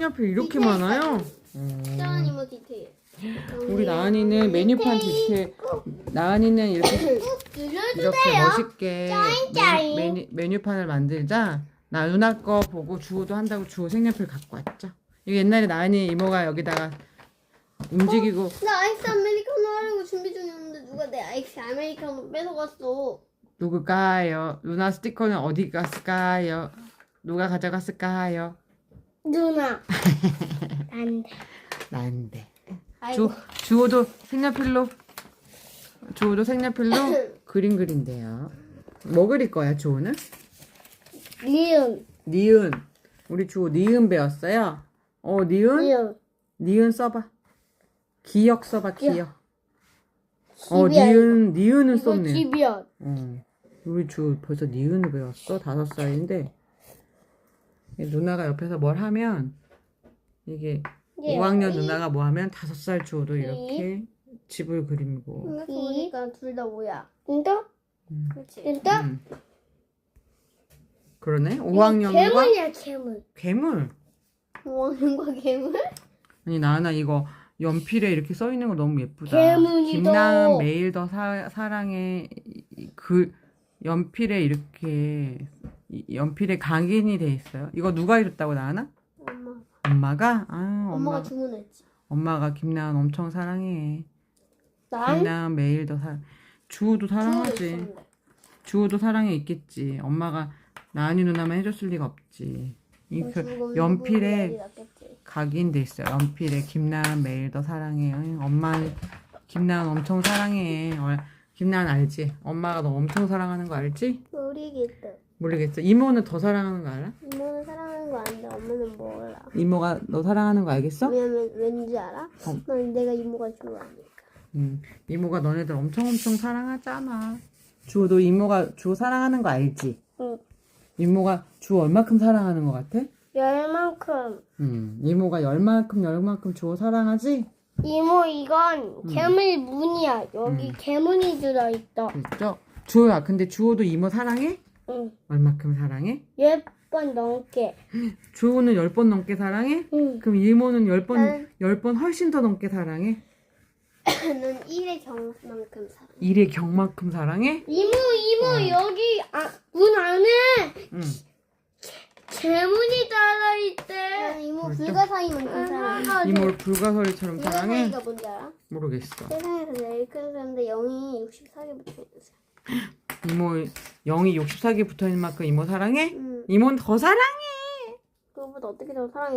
색연필 이렇게 디테일 많아요? 짠 이모 디테일. 우리 나은이는 메뉴판 디테일 나은이는 이렇게 꾹 눌러주세요. 이렇게 멋있게 짜잉. 메뉴, 메뉴, 메뉴판을 만들자 나 누나 거 보고 주호도 한다고 주호 색연필 갖고 왔죠 이거 옛날에 나은이 이모가 여기다가 움직이고 나 아이스 아메리카노 하려고 준비 중이었는데 누가 내 아이스 아메리카노 뺏어갔어. 누굴까요? 누나 스티커는 어디 갔을까요? 누가 가져갔을까요? 누나. 안 돼. 난데 아이고. 주, 주호도 색연필로 주호도 색연필로 그림 그린대요 뭐 그릴 거야 주호는? 니은. 니은 우리 주호 니은 배웠어요 어 니은? 니은. 니은 써봐 기억 써봐 기억 어 집이야, 니은 니은은 이거 썼네 집이야. 어. 우리 주 벌써 니은을 배웠어 다섯 살인데 누나가 옆에서 뭘 하면 이게 예. 5학년 누나가 뭐 하면 다섯 살 주호도 이렇게 집을 그리고 생각해보니까 둘 다 뭐야? 진짜? 음. 그렇지. 진짜? 음. 그러네 5학년과 괴물이야 괴물. 괴물 5학년과 괴물? 아니 나나 이거 연필에 이렇게 써 있는 거 너무 예쁘다. 괴물이다. 김나은 매일 더 사, 사랑해 이- 이- 그 연필에 이렇게 이- 연필에 각인이 돼 있어요. 이거 누가 이랬다고 나나? 엄마. 엄마가 아 엄마가 엄마 주문했지. 엄마가 김나은 엄청 사랑해. 난 김나은 매일 더 사. 주호도 사랑하지. 주호도 사랑해 있겠지. 엄마가 나은이 누나만 해줬을 리가 없지. 이 그, 연필에 각인돼 있어요. 연필에 김나은 매일 더 사랑해. 응, 엄마 김나은 엄청 사랑해. 어, 김나은 알지? 엄마가 너 엄청 사랑하는 거 알지? 모르겠다. 모르겠어. 이모는 더 사랑하는 거 알아? 이모는 사랑하는 거 아는데 엄마는 몰라. 이모가 너 사랑하는 거 알겠어? 왜냐면 왠지 알아? 어. 난 내가 이모가 좋아하니까. 응. 이모가 너네들 엄청 엄청 사랑하잖아. 주호도 이모가 주호 사랑하는 거 알지? 응. 이모가 주호 얼마큼 사랑하는 거 같아? 열만큼. 응. 이모가 열만큼 열만큼 주호 사랑하지? 이모 이건 괴물 문이야. 여기 음. 괴물이 들어있다. 그렇죠? 주호야, 근데 주호도 이모 사랑해? 응. 얼마큼 사랑해? 열 번 넘게. 주호는 열 번 넘게 사랑해? 응. 그럼 이모는 열 번, 응. 열번 훨씬 더 넘게 사랑해? 는 1의 경만큼 살아. 일의 경만큼 사랑해? 이모 이모 어. 여기 아, 문 안에 응. 괴물이 달아있대. 이모 그렇죠? 불가사의만큼 살아. 이모를 불가사리처럼 사랑해? 불가사의가 뭔지 알아? 모르겠어. 세상에서 제일 큰 사람인데 0이 64개 붙어 있어요. 이모 0이 64개 붙어있는 만큼 이모 사랑해? 응. 이모는 더 사랑해! 그거보다 어떻게 더 사랑해?